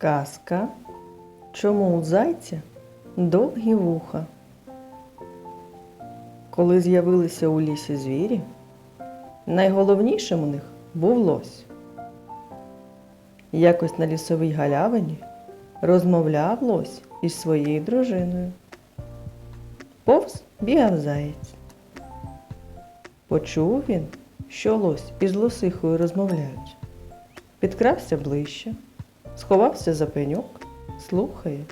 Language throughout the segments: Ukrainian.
Казка. Чому у зайця довгі вуха? Коли з'явилися у лісі звірі, найголовнішим у них був лось. Якось на лісовій галявині розмовляв лось із своєю дружиною. Повз бігав заєць. Почув він, що лось із лосихою розмовляють. Підкрався ближче, сховався за пеньок, слухає.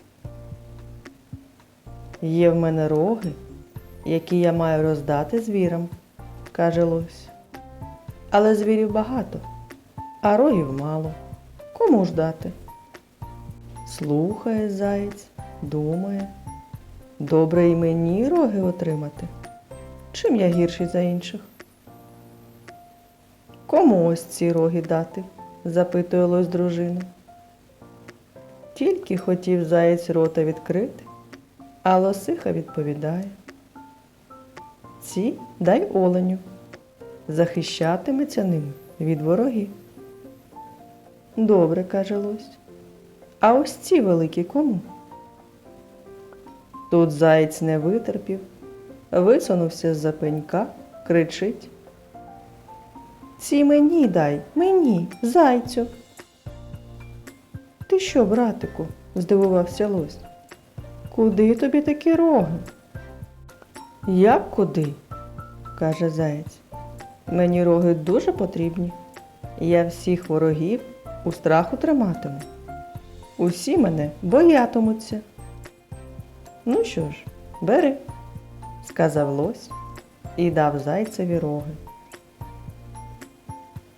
Є в мене роги, які я маю роздати звірам, каже лось. Але звірів багато, а рогів мало. Кому ж дати? Слухає заєць, думає. Добре і мені роги отримати. Чим я гірший за інших? Кому ось ці роги дати? запитує лось дружину. Тільки хотів заєць рота відкрити, а лосиха відповідає. Ці дай оленю, захищатиметься ними від ворогів. Добре, каже лось. А ось ці великі кому? Тут заєць не витерпів, висунувся з-за пенька, кричить. Ці мені дай, мені, зайцю. Ти що, братику? здивувався лось. Куди тобі такі роги? Як куди? каже заєць. Мені роги дуже потрібні. Я всіх ворогів у страху триматиму. Усі мене боятимуться. Ну що ж, бери, сказав лось і дав зайцеві роги.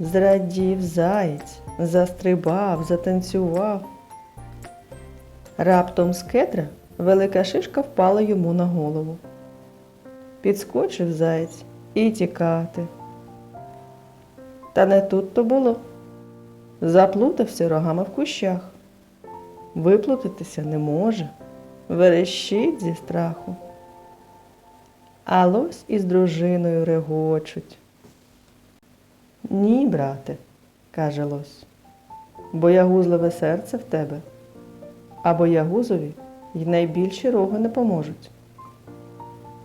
Зрадів заєць, застрибав, затанцював. Раптом з кедра велика шишка впала йому на голову. Підскочив заєць і тікати. Та не тут то було. Заплутався рогами в кущах. Виплутатися не може, верещить зі страху. А лось із дружиною регочуть. Ні, брате, каже лось, боягузливе серце в тебе, а боягузові й найбільші роги не поможуть.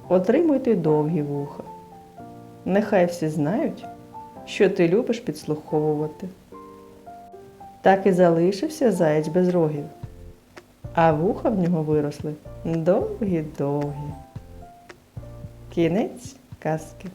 Отримуйте довгі вуха. Нехай всі знають, що ти любиш підслуховувати. Так і залишився заєць без рогів, а вуха в нього виросли довгі-довгі. Кінець казки.